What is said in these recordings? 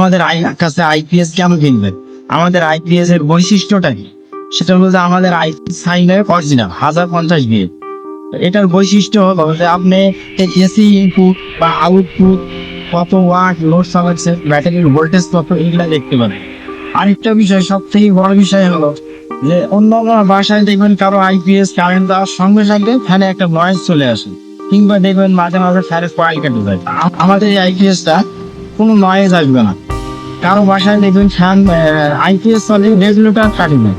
আমাদের কাছে আইপিএস কেন কিনবেন আমাদের আইপিএস এর বৈশিষ্ট্যটা কি? সেটা হলো যে আমাদের আইপিএস সাইন অরিজিনাল হাজার পঞ্চাশ বিয়ে এটার বৈশিষ্ট্য হলো যে আপনি এসি ইনপুট বা আউটপুট কত ওয়াট লোড চালাচ্ছে ব্যাটারির ভোল্টেজ কত, এগুলা দেখতে পাবেন। আরেকটা বিষয় সব থেকে বড় বিষয় হলো যে অন্য অন্য বাসায় দেখবেন কারও আইপিএস কারেন্ট দেওয়ার সঙ্গে সঙ্গে ফ্যানে একটা নয়েজ চলে আসে। কিংবা দেখবেন মাঝে মাঝে ফ্যানের কয়েল কেটে যায়। আমাদের এই আইপিএসটা কোনো নয়েজ আসবে না। কারও বাসায় দেখবেন ফ্যান আইপিএস চলে, রেগুলেটর কাটবে।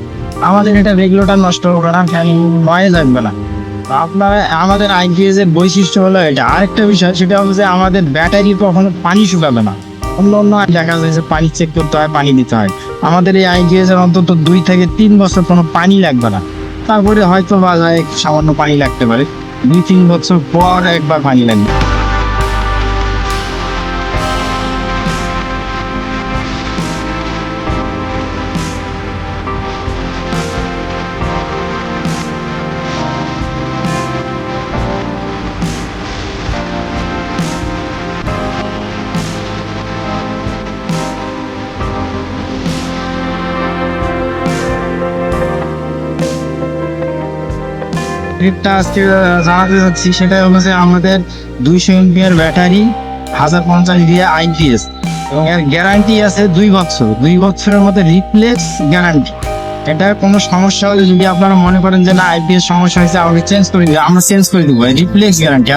আমাদের এটা রেগুলেটর নষ্ট হবে না, ফ্যান নয়েজ আসবে না। আপনার, আমাদের আইপিএস এর বৈশিষ্ট্য হলো এটা। আরেকটা বিষয়, সেটা হলো যে আমাদের ব্যাটারি কখনো পানি শুকাবে না। অন্য অন্য দেখা যায় যে পানি চেক করতে হয়, পানি দিতে হয়। আমাদের এই আইপিএস এর অন্তত দুই থেকে তিন বছর কোনো পানি লাগবে না। তারপরে হয়তো বাজারে সামান্য পানি লাগতে পারে। দুই, তিন বছর পর একবার পানি লাগবে। ট্রিপটা আজকে জানাতে যাচ্ছি সেটা হলো যে আমাদের দুইশো এমপিয়ার ব্যাটারি, হাজার পঞ্চাশ দিয়ে আইপিএস। এবং এর গ্যারান্টি আছে দুই বছর। দুই বছরের মধ্যে রিপ্লেস গ্যারান্টি এটা কোনো সমস্যা হলে যদি আপনারা মনে করেন যে না, আইপিএস সমস্যা হয়েছে, আমাকে চেঞ্জ করে দিবে। আমরা চেঞ্জ করে দেবো। Replace guarantee